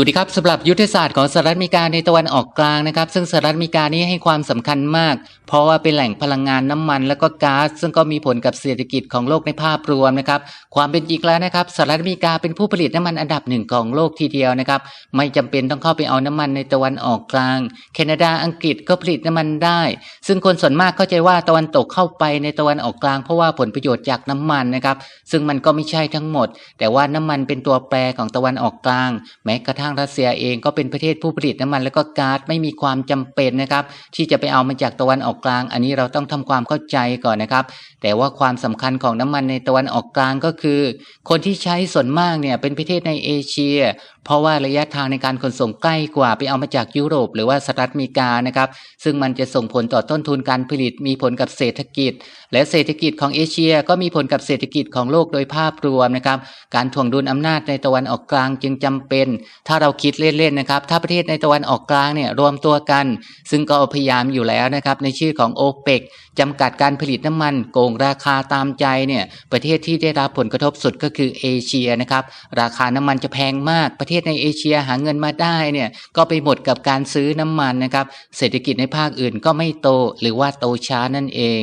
สวัสดีครับสำหรับยุทธศาสตร์ของสหรัฐอเมริกาในตะวันออกกลางนะครับ ซึ่งสหรัฐอเมริกานี้ให้ความสำคัญมาก เพราะว่าเป็นแหล่งพลังงานน้ำมันและก็ก๊าซซึ่งก็มีผลกับเศรษฐกิจของโลกในภาพรวมนะครับความเป็นจริงแล้วนะครับสหรัฐอเมริกาเป็นผู้ผลิตน้ำมันอันดับหนึ่งของโลกทีเดียวนะครับไม่จำเป็นต้องเข้าไปเอาน้ำมันในตะวันออกกลาง แคนาดาอังกฤษก็ผลิตน้ำมันได้ ซึ่งคนส่วนมากเข้าใจว่าตะวันตกเข้าไปในตะวันออกกลาง เพราะว่าผลประโยชน์จากน้ำมันนะครับซึ่งมันก็ไม่ใช่ทั้งหมด แต่ว่าน้ำมันเป็นตัวแปรของตะวันออกกลางแม้กระทั่งรัสเซียเองก็เป็นประเทศผู้ผลิตน้ำมัน และก็ก๊าซไม่มีความจำเป็นนะครับที่จะไปเอามาจากตะวันออกกลาง อันนี้เราต้องทำความเข้าใจก่อนนะครับ แต่ว่าความสำคัญของน้ำมันในตะวันออกกลางก็คือ คนที่ใช้ส่วนมากเนี่ยเป็นประเทศในเอเชีย เพราะว่าระยะทางในการขนส่งใกล้กว่าไปเอามาจากยุโรป หรือว่าสหรัฐอเมริกานะครับซึ่งมันจะส่งผลต่อต้นทุนการผลิตมีผลกับเศรษฐกิจ และเศรษฐกิจของเอเชีย ก็มีผลกับเศรษฐกิจของโลกโดยภาพรวมนะครับการถ่วงดุลอำนาจในตะวันออกกลางจึงจำเป็น ถ้าเราคิดเล่นๆนะครับ ถ้าประเทศในตะวันออกกลางเนี่ยรวมตัวกัน ซึ่งก็พยายามอยู่แล้วนะครับ ในชื่อของโอเปกจำกัดการผลิตน้ำมัน โกงราคาตามใจเนี่ยประเทศที่ได้รับผลกระทบสุดก็คือเอเชียนะครับ ราคาน้ำมันจะแพงมาก ประเทศในเอเชียหาเงินมาได้เนี่ยก็ไปหมดกับการซื้อน้ำมันนะครับ เศรษฐกิจในภาคอื่นก็ไม่โตหรือว่าโตช้านั่นเอง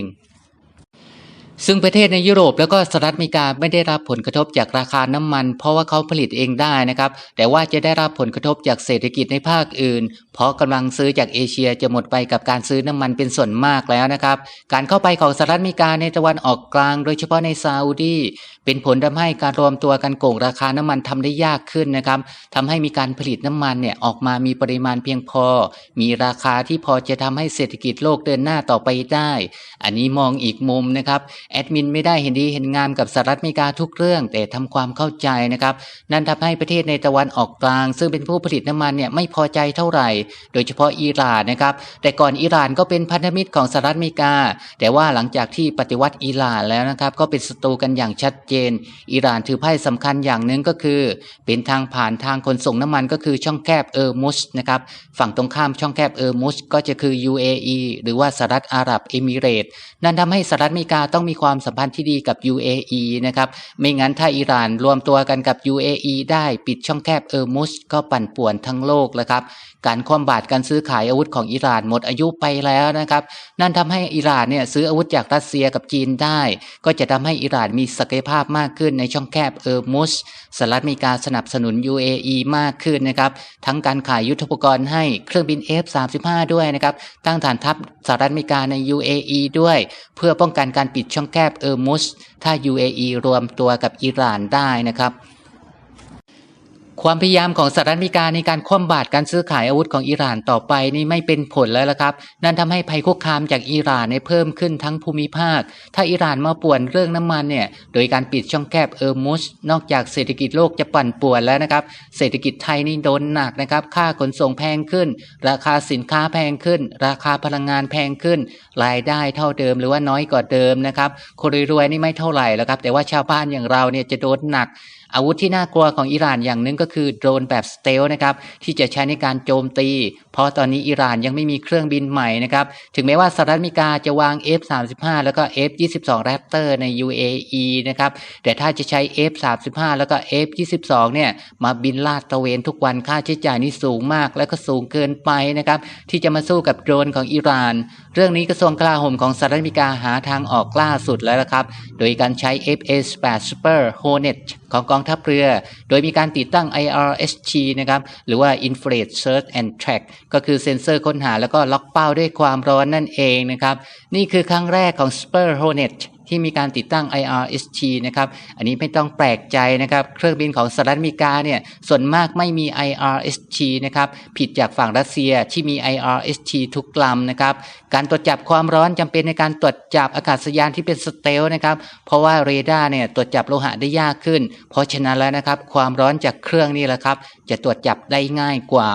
ซึ่งประเทศในยุโรปแล้วก็สหรัฐอเมริกาไม่ได้รับผลกระทบจากราคาน้ำมัน เพราะว่าเขาผลิตเองได้นะครับ แต่ว่าจะได้รับผลกระทบจากเศรษฐกิจในภาคอื่น เพราะกำลังซื้อจากเอเชียจะหมดไปกับการซื้อน้ำมันเป็นส่วนมากแล้วนะครับ การเข้าไปของสหรัฐอเมริกาในตะวันออกกลาง โดยเฉพาะในซาอุดีเป็นผลทำให้การรวมตัวกันโกงราคาน้ำมันทำได้ยากขึ้นนะครับทำให้มีการผลิตน้ำมันเนี่ยออกมามีปริมาณเพียงพอ มีราคาที่พอจะทำให้เศรษฐกิจโลกเดินหน้าต่อไปได้ อันนี้มองอีกมุมนะครับแอดมินไม่ได้เห็นดีเห็นงามกับสหรัฐอเมริกาทุกเรื่อง แต่ทำความเข้าใจนะครับ นั่นทำให้ประเทศในตะวันออกกลาง ซึ่งเป็นผู้ผลิตน้ำมันเนี่ยไม่พอใจเท่าไหร่ โดยเฉพาะอิหร่านนะครับ แต่ก่อนอิหร่านก็เป็นพันธมิตรของสหรัฐอเมริกา แต่ว่าหลังจากที่ปฏิวัติอิหร่านแล้วนะครับ ก็เป็นศัตรูกันอย่างชัดเจน อิหร่านถือไพ่สำคัญอย่างหนึ่งก็คือ เป็นทางผ่านทางขนส่งน้ำมันก็คือช่องแคบเออร์มุสนะครับ ฝั่งตรงข้ามช่องแคบเออร์มุสก็จะคือ UAE หรือว่าสหรัฐอาหรับเอมิเรตส์นั่นทำให้สหรัฐอเมริกาต้องมีความสัมพันธ์ที่ดีกับ UAE นะครับ ไม่งั้นถ้าอิหร่านรวมตัวกันกับ UAE ได้ปิดช่องแคบเออร์มุสก็ปั่นป่วนทั้งโลกแล้วครับ การคว่ำบาตรการซื้อขายอาวุธของอิหร่านหมดอายุไปแล้วนะครับ นั่นทำให้อิหร่านเนี่ยซื้ออาวุธจากรัสเซียกับจีนได้ ก็จะทำให้อิหร่านมีศักยภาพมากขึ้นในช่องแคบเออร์มุสสหรัฐมริการสนับสนุน UAE มากขึ้นนะครับ ทั้งการขายยุทโธปกรณ์ให้เครื่องบิน F35 ด้วยนะครับ ตั้งฐานทัพสหรัฐอเมริกาใน UAE ด้วย เพื่อป้องกันการปิดช่องแคบเออร์มุส ถ้า UAE รวมตัวกับอิหร่านได้นะครับ ความพยายามของสหรัฐอเมริกาในการคว่ำบาตรการซื้อขายอาวุธของอิหร่านต่อไปนี่ไม่เป็นผลแล้วละครับ นั่นทำให้ภัยคุกคามจากอิหร่านเนี่ยเพิ่มขึ้นทั้งภูมิภาค ถ้าอิหร่านมาป่วนเรื่องน้ำมันเนี่ยโดยการปิดช่องแคบเออร์มุสนอกจากเศรษฐกิจโลกจะปั่นป่วนแล้วนะครับ เศรษฐกิจไทยนี่โดนหนักนะครับ ค่าขนส่งแพงขึ้น ราคาสินค้าแพงขึ้น ราคาพลังงานแพงขึ้น รายได้เท่าเดิมหรือว่าน้อยกว่าเดิมนะครับ คนรวยๆนี่ไม่เท่าไหร่แล้วครับ แต่ว่าชาวบ้านอย่างเราเนี่ยจะโดนหนัก อาวุธที่น่ากลัวของอิหร่านอย่างหนึ่งก็คือคือโดรนแบบสเตลนะครับที่จะใช้ในการโจมตี เพราะตอนนี้อิหร่านยังไม่มีเครื่องบินใหม่นะครับถึงแม้ว่าสหรัฐอเมริกาจะวาง F35 แล้วก็ F22 Raptor ใน UAE นะครับแต่ถ้าจะใช้ F35 แล้วก็ F22 เนี่ยมาบินลาดตระเวนทุกวันค่าใช้จ่ายนี่สูงมาก แล้วก็สูงเกินไปนะครับที่จะมาสู้กับโดรนของอิหร่าน เรื่องนี้กระทรวงกลาโหมของสหรัฐอเมริกาหาทางออกล่าสุดแล้วนะครับ โดยการใช้ FA-8 Super Hornet ของกองทัพเรือ โดยมีการติดตั้ง IRSG นะครับ หรือว่า Infrared Search and Track ก็คือเซ็นเซอร์ค้นหาแล้วก็ล็อกเป้าด้วยความร้อนนั่นเองนะครับ นี่คือครั้งแรกของ Super Hornet ที่มีการติดตั้ง IRSG นะครับ อันนี้ไม่ต้องแปลกใจนะครับ เครื่องบินของสหรัฐอเมริกาเนี่ย ส่วนมากไม่มี IRSG นะครับ ผิดจากฝั่งรัสเซียที่มี IRSG ทุกลำนะครับ การตรวจจับความร้อนจำเป็นในการตรวจจับอากาศยานที่เป็นสเตลนะครับ เพราะว่าเรดาร์เนี่ยตรวจจับโลหะได้ยากขึ้น เพราะฉะนั้นแล้วนะครับ ความร้อนจากเครื่องนี่แหละครับ จะตรวจจับได้ง่ายกว่า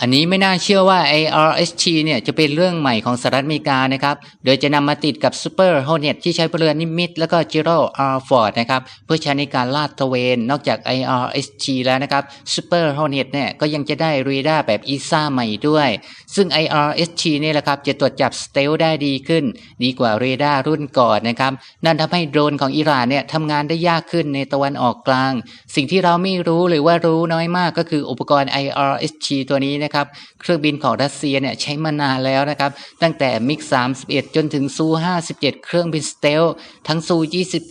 อันนี้ไม่น่าเชื่อว่า ARST เนี่ยจะเป็นเรื่องใหม่ของสหรัฐอเมริกานะครับ โดยจะนำมาติดกับ Super Hornet ที่ใช้พลเรือนนิมิต แล้วก็ Gerald R. Ford นะครับ เพื่อใช้ในการลาดตระเวน นอกจาก ARST แล้วนะครับ Super Hornet เนี่ยก็ยังจะได้เรดาร์แบบ ESA ใหม่ด้วย ซึ่ง IRST เนี่ยแหละครับจะตรวจจับสเตลได้ดีขึ้น ดีกว่าเรดาร์รุ่นก่อนนะครับ นั่นทำให้โดรนของอิหร่านเนี่ยทำงานได้ยากขึ้นในตะวันออกกลาง สิ่งที่เราไม่รู้หรือว่ารู้น้อยมากก็คืออุปกรณ์ IRST ตัวนี้นะครับเครื่องบินของรัสเซียเนี่ยใช้มานานแล้วนะครับตั้งแต่มิก 31 จนถึงซู57 เครื่องบินสเตลทั้งซู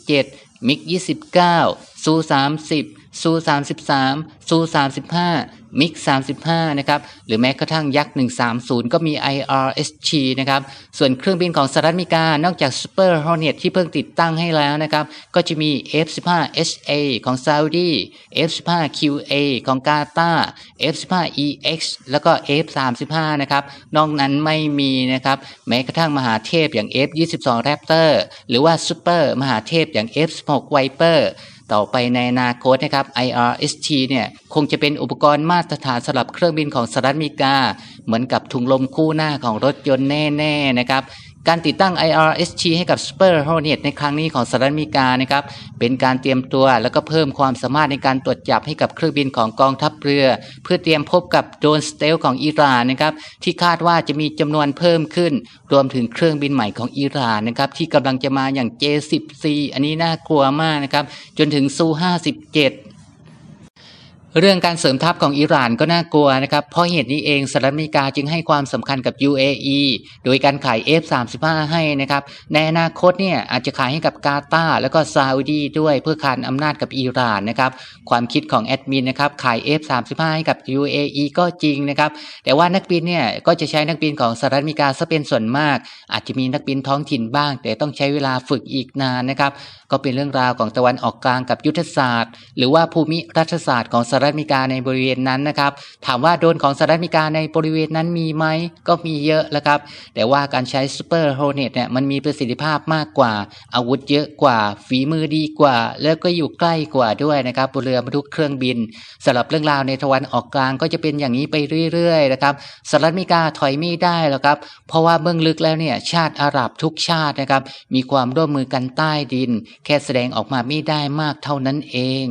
27 มิก 29 ซู 30 ซู33ซู35มิก35นะครับหรือแม้กระทั่งยักษ์130 ก็มี IRST นะครับส่วนเครื่องบินของสหรัฐอเมริกา นอกจาก Super Hornet ที่เพิ่งติดตั้งให้แล้วนะครับก็จะมี F-15HA ของซาอุดี F-15QA ของกาตาร์ F-15EX แล้วก็ F-35 นะครับนอกนั้นไม่มีนะครับแม้กระทั่งมหาเทพอย่าง F-22 Raptor หรือว่า Super มหาเทพอย่าง F-16 Viper ต่อไปในอนาคตนะครับ IRST เนี่ยคงจะเป็นอุปกรณ์มาตรฐานสำหรับเครื่องบินของสหรัฐอเมริกา เหมือนกับถุงลมคู่หน้าของรถยนต์แน่ๆนะครับ การติดตั้ง IRST ให้กับ Super Hornet ในครั้งนี้ของสหรัฐอเมริกานะครับเป็นการเตรียมตัวแล้วก็เพิ่มความสามารถในการตรวจจับให้กับเครื่องบินของกองทัพเรือ เพื่อเตรียมพบกับโดนสเตลของอิหร่านนะครับที่คาดว่าจะมีจำนวนเพิ่มขึ้น รวมถึงเครื่องบินใหม่ของอิหร่านนะครับที่กำลังจะมาอย่าง J10C อันนี้น่ากลัวมากนะครับจนถึงซู57 เรื่องการเสริมทัพของอิหร่านก็น่ากลัวนะครับ เพราะเหตุนี้เองสหรัฐอเมริกาจึงให้ความสำคัญกับ UAE โดยการขาย F35 ให้นะครับ ในอนาคตเนี่ยอาจจะขายให้กับกาตาร์แล้วก็ซาอุดีด้วยเพื่อขานอำนาจกับอิหร่านนะครับ ความคิดของแอดมินนะครับขาย F35 ให้กับ UAE ก็จริงนะครับ แต่ว่านักบินเนี่ยก็จะใช้นักบินของสหรัฐอเมริกาซะเป็นส่วนมาก อาจจะมีนักบินท้องถิ่นบ้าง แต่ต้องใช้เวลาฝึกอีกนานนะครับ ก็เป็นเรื่องราวของตะวันออกกลางกับยุทธศาสตร์ หรือว่าภูมิรัฐศาสตร์ของสหรัฐอเมริกาในบริเวณนั้นนะครับ ถามว่าโดรนของสหรัฐอเมริกาในบริเวณนั้นมีไหมก็มีเยอะแล้วครับ แต่ว่าการใช้ Super Hornet เนี่ยมันมีประสิทธิภาพมากกว่า อาวุธเยอะกว่า ฝีมือดีกว่า แล้วก็อยู่ใกล้กว่าด้วยนะครับบนเรือบรรทุกเครื่องบินสำหรับเรื่องราวในตะวันออกกลางก็จะเป็นอย่างนี้ไปเรื่อยๆนะครับสหรัฐอเมริกาถอยไม่ได้แล้วครับ เพราะว่าเบื้องลึกแล้วเนี่ยชาติอาหรับทุกชาตินะครับ มีความร่วมมือกันใต้ดิน แค่แสดงออกมาไม่ได้มากเท่านั้นเอง